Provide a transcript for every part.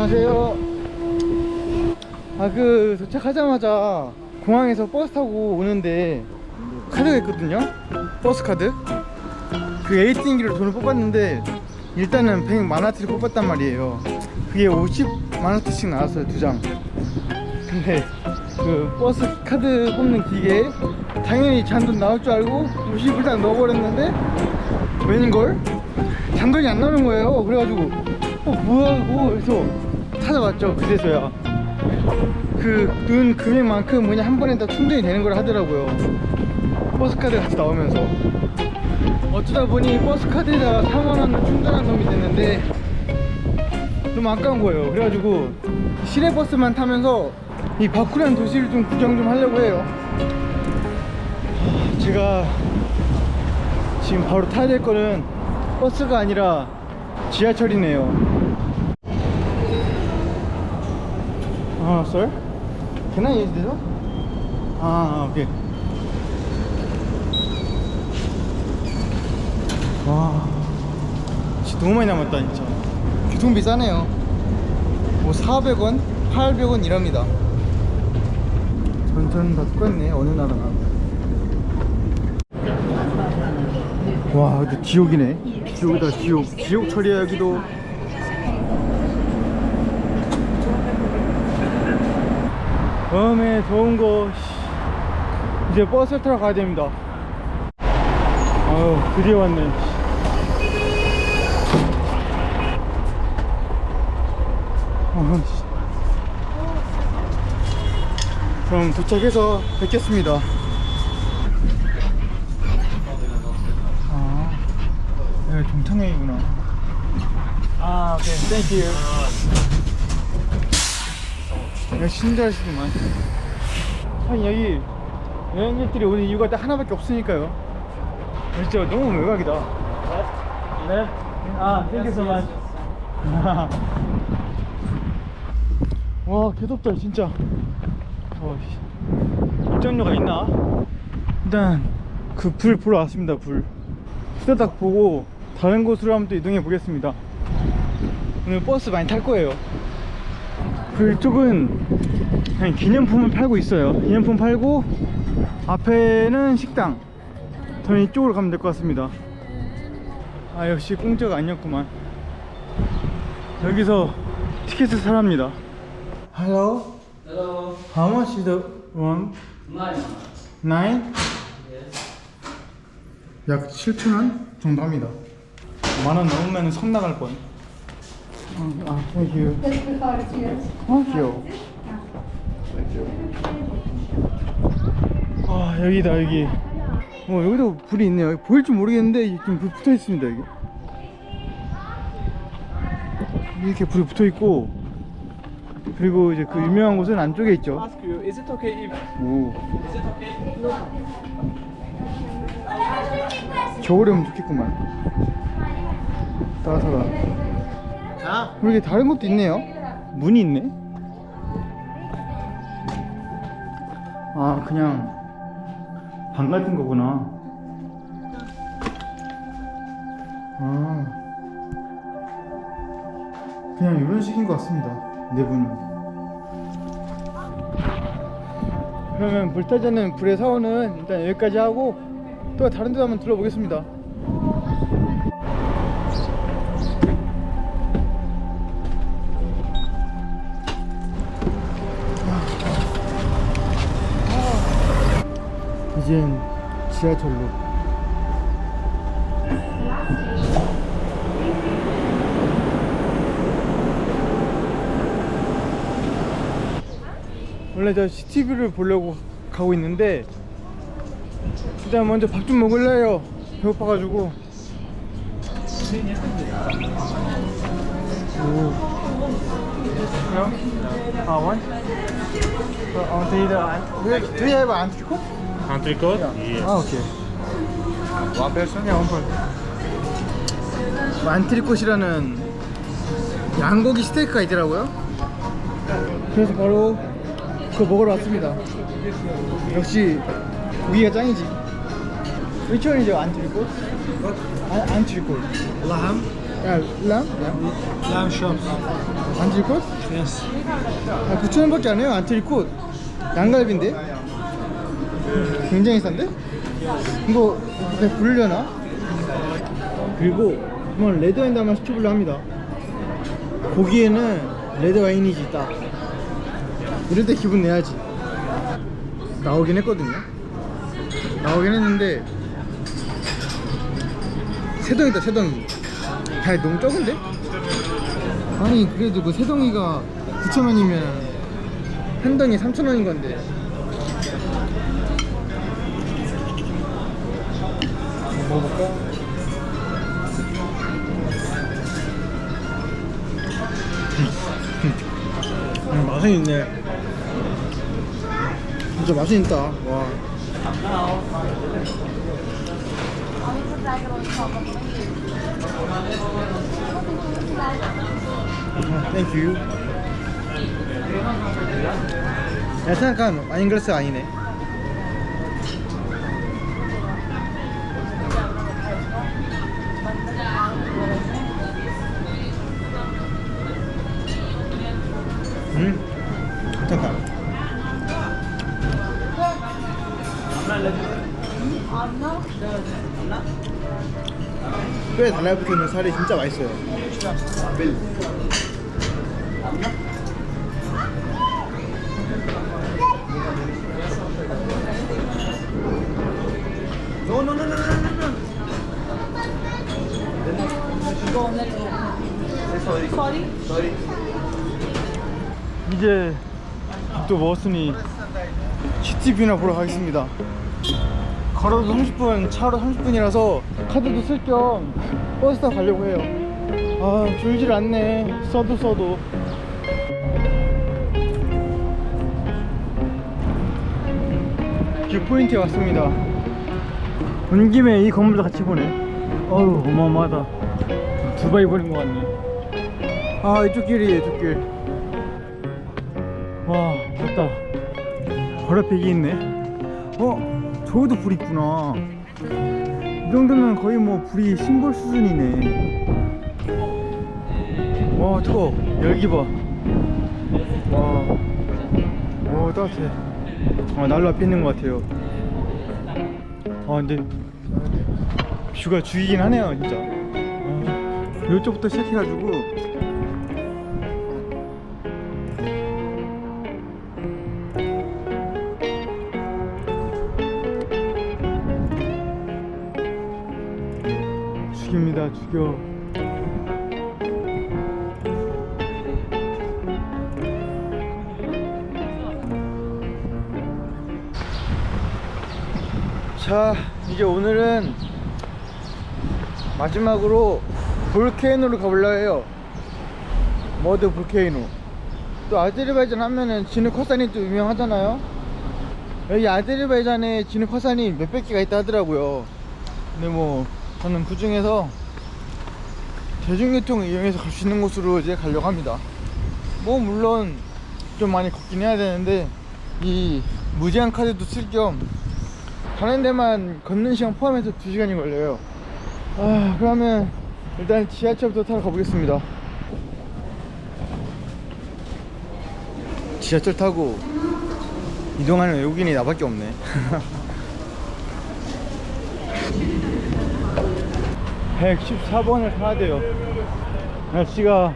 안녕하세요. 아, 그, 도착하자마자 공항에서 버스 타고 오는데 카드가 있거든요? 버스 카드? 그 에이팅기로 돈을 뽑았는데 일단은 100만화트를 뽑았단 말이에요. 그게 50만화트씩 나왔어요, 두 장. 근데 그 버스 카드 뽑는 기계에 당연히 잔돈 나올 줄 알고 50을 딱 넣어버렸는데 웬걸? 잔돈이 안 나오는 거예요. 그래가지고 어 뭐하고 그래서 찾아봤죠. 그래서야 그돈 금액만큼 그냥 한 번에 다 충전이 되는 걸 하더라고요. 버스 카드 같이 나오면서 어쩌다 보니 버스 카드에다가 4만 원을 충전한 놈이 됐는데 너무 아까운 거예요. 그래가지고 시내 버스만 타면서 이 바쿠란 도시를 좀 구경 좀 하려고 해요. 하, 제가 지금 바로 타야 될 거는 버스가 아니라 지하철이네요. 아, sir? Can I use this one? 아, 오케이. 와, 진짜 너무 많이 남았다, 진짜. 교통비 싸네요. 뭐 400원, 800원 이랍니다. 전전 다 똑같네, 어느 나라나. 와, 근데 지옥이네. 지옥이다, 지옥. 지옥 처리야, 여기도. 음에 거 씨. 이제 버스 타러 가야 됩니다. 아유 드디어 왔네. 그럼 도착해서 뵙겠습니다. 아, 여기 동탄역이구나. 아, 오케이, 땡큐. 야, 친절하시구만. 아니, 여기 여행객들이 오는 이유가 딱 하나밖에 없으니까요. 진짜 너무 외곽이다. 네? 아, 땡큐 much. 와, 개덥다, 진짜. 어, 씨. 입장료가 있나? 일단, 그 불 보러 왔습니다, 불. 후다닥 보고 다른 곳으로 한번 또 이동해 보겠습니다. 오늘 버스 많이 탈 거예요. 그쪽은 그냥 기념품을 팔고 있어요. 기념품 팔고 앞에는 식당. 저는 이쪽으로 가면 될 것 같습니다. 아 역시 공짜가 아니었구만. 여기서 티켓을 사랍니다. Hello. Hello. How much is the one? Nine. Nine? Yes. 약 7천 원 정도 합니다. 만 원 넘으면 성 나갈 뻔. 어, 아, thank you. 어, 귀여워. 아, 여기다, 여기. 어, 여기도 불이 있네요. 보일지 모르겠는데, 지금 불 붙어 있습니다, 여기. 이렇게 불이 붙어 있고, 그리고 이제 그 유명한 곳은 안쪽에 있죠. Ask you, is it okay if 오. is it okay? 겨울에 오면 좋겠구만. 따뜻하다. 아, 여기 다른 것도 있네요. 문이 있네. 아, 그냥 방 같은 거구나. 아, 그냥 이런 식인 것 같습니다. 내부는. 그러면 불타자는 불의 사원은 일단 여기까지 하고 또 다른 데 한번 둘러보겠습니다. 이젠 지하철로 원래 저 CCTV를 보려고 가고 있는데 일단 먼저 밥 좀 먹을래요 배고파가지고 오. 형? 아, 원? 어, 어, you, do you have antico? Entrecote? Yes. 아 오케이 원 person? 야 원펄 만트리꽃이라는 양고기 스테이크가 있더라고요 그래서 바로 그거 먹으러 왔습니다 역시 고기가 짱이지 Which one is your 안트리꽃? 아, 안트리꽃 Lamb? 야, 람? 야. Lamb chops. 안트리콧? Yes. 아, 9,000원밖에 안 해요 안트리콧 양갈비인데? 굉장히 싼데? 이거 그냥 부르려나? 그리고 한번 레드 와인도 한번 시켜보려 합니다 고기에는 레드 와인이지 딱 이럴 때 기분 내야지 나오긴 했거든요 나오긴 했는데 새덩이다 새덩이 야 너무 적은데? 아니 그래도 그 새덩이가 9천원이면 한 덩이 3천원인 건데 한번 먹어볼까? 음, 맛은 있네. 진짜 맛은 있다. 와. 땡큐 야 생각한 와인글라스 아니네 음 잠깐 뼈에 달라붙어 있는 살이 진짜 맛있어요 No, no, no, no, no, no, no. Sorry. Sorry. Sorry. 이제 또 먹었으니 GTV나 보러 가겠습니다. 걸어도 30분 차로 30분이라서 카드도 쓸 겸 버스 타고 가려고 해요. 아 줄질 않네. 써도 써도. 뷰포인트에 왔습니다. 온 김에 이 건물도 같이 보네. 어우 어마어마하다. 두바이 보는 것 같네. 아 이쪽 길이 에요 이쪽 길. 와, 좋다. 바로 앞에 이게 있네. 어, 저기도 불 있구나. 이 정도면 거의 뭐 불이 심볼 수준이네. 와, 뜨거. 열기 봐. 와, 오 따뜻해. 아, 난로 앞에 있는 것 같아요. 아, 근데 뷰가 죽이긴 하네요, 진짜. 아, 이쪽부터 시작해가지고. 죽입니다 죽여. 자 이제 오늘은 마지막으로 볼케이노로 가볼라 해요. 머드 볼케이노. 또 아제르바이잔 하면은 진흙 화산이 또 유명하잖아요. 여기 아제르바이잔에 진흙 화산이 몇백 개가 있다 하더라고요. 근데 뭐 저는 그 중에서 대중교통을 이용해서 갈 수 있는 곳으로 이제 가려고 합니다. 뭐 물론 좀 많이 걷긴 해야 되는데 이 무제한 카드도 쓸 겸 가는 데만 걷는 시간 포함해서 2시간이 걸려요. 아 그러면 일단 지하철부터 타러 가보겠습니다. 지하철 타고 이동하는 외국인이 나밖에 없네. 114번을 타야 돼요. 날씨가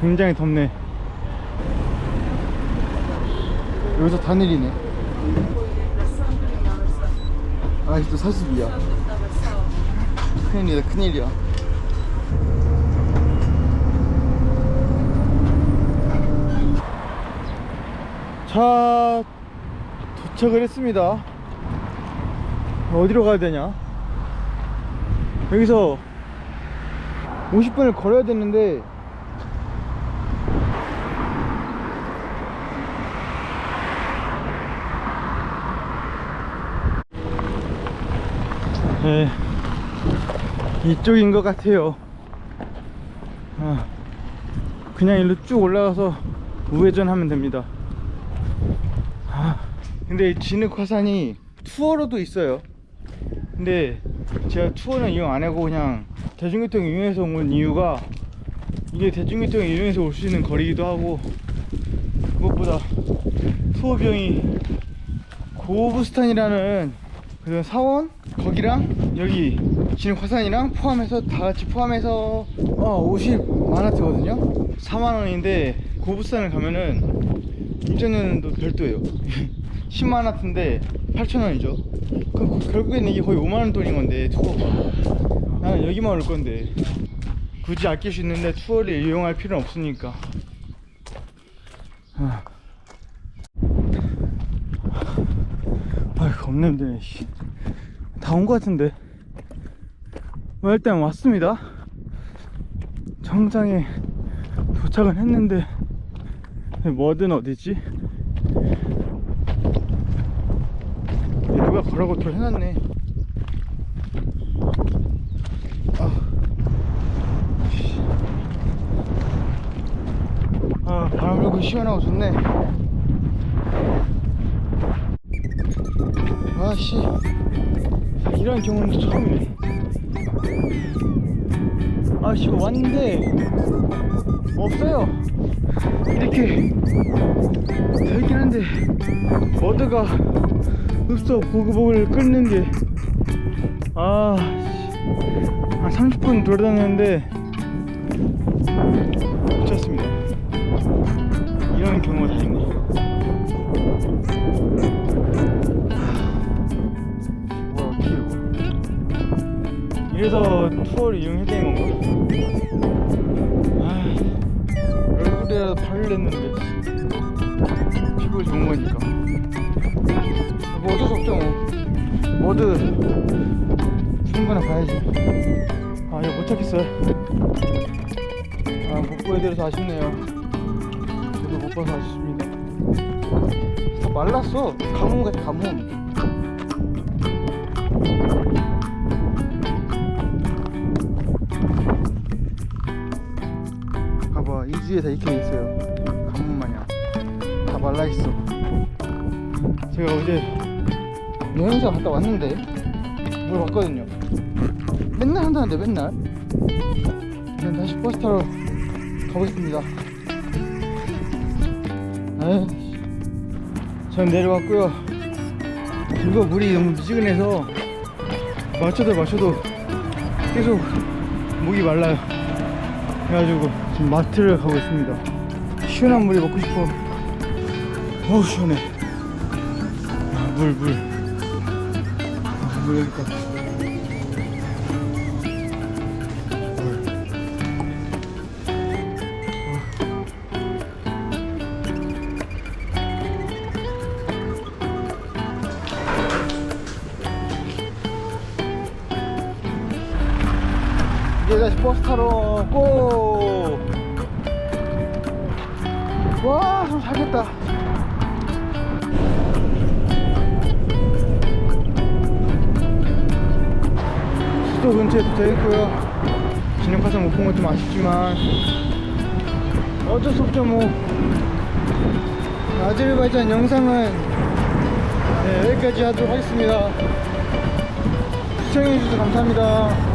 굉장히 덥네. 여기서 다 내리네. 아직도 40이야. 큰일이다, 큰일이야. 자, 도착을 했습니다. 어디로 가야 되냐? 여기서 50분을 걸어야 되는데 네, 이쪽인 것 같아요. 아, 그냥 일로 쭉 올라가서 우회전 하면 됩니다. 아, 근데 이 진흙 화산이 투어로도 있어요. 근데 제가 투어는 이용 안 하고 그냥 대중교통 이용해서 온 이유가 이게 대중교통을 이용해서 올 수 있는 거리이기도 하고 그것보다 투어 비용이 고부스탄이라는 그 사원? 거기랑 여기 진흙 화산이랑 포함해서 다 같이 포함해서 어 50만화트거든요? 4만원인데 고부스탄을 가면은 입장료는 별도예요. 10만화트인데 8천원이죠. 그럼 결국에는 이게 거의 5만원 돈인 건데 투어가. 나는 여기만 올 건데. 굳이 아낄 수 있는데 투어를 이용할 필요는 없으니까. 아. 아이 겁나 힘드네 다 온 것 같은데. 뭐 일단 왔습니다. 정상에 도착은 했는데 뭐든 어디지? 누가 걸어고 또 해놨네. 아, 아 바람 불고 시원하고 좋네. 아씨. 이런 경우는 또 처음이네. 아씨 왔는데 없어요 이렇게 되긴 한데 머드가 없어 보글보글 끓는 게 아 한 30분 돌아다녔는데 못 찾습니다. 이런 경우가 다 있네. 뭐야 어떻게 이거? 이래서 투어를 이용해야 되는 건가? 아 얼굴에라도 발을 냈는데 피부에 좋은 거니까. 뭐 어쩔 수 없죠 뭐. 뭐든 주는 거나 봐야지. 아 이거 못 찾겠어요. 아못 보여드려서 아쉽네요. 저도 못 봐서 아쉽습니다 다. 말랐어. 가뭄 같아 가뭄 봐봐 이 주위에 다 이렇게 돼 있어요. 가뭄 마냥. 다 말라 있어. 제가 어제 여행사 갔다 왔는데 물어봤거든요. 맨날 한다는데 맨날? 그냥 다시 버스 타러 가보겠습니다. 에이 전 내려왔고요. 이거 물이 너무 미지근해서 맞춰도 맞춰도 계속 목이 말라요 그래가지고 지금 마트를 가고 있습니다 시원한 물이 먹고 싶어 어우 시원해 아, 물, 물. 아, 물 여기까지. 다시 버스 타러 고! 와, 좀 살겠다. 수도 근처에 도착했고요. 진흙화산 못본 건 좀 아쉽지만 어쩔 수 없죠 뭐. 아제르바이잔 영상은 네, 여기까지 하도록 하겠습니다. 시청해주셔서 감사합니다.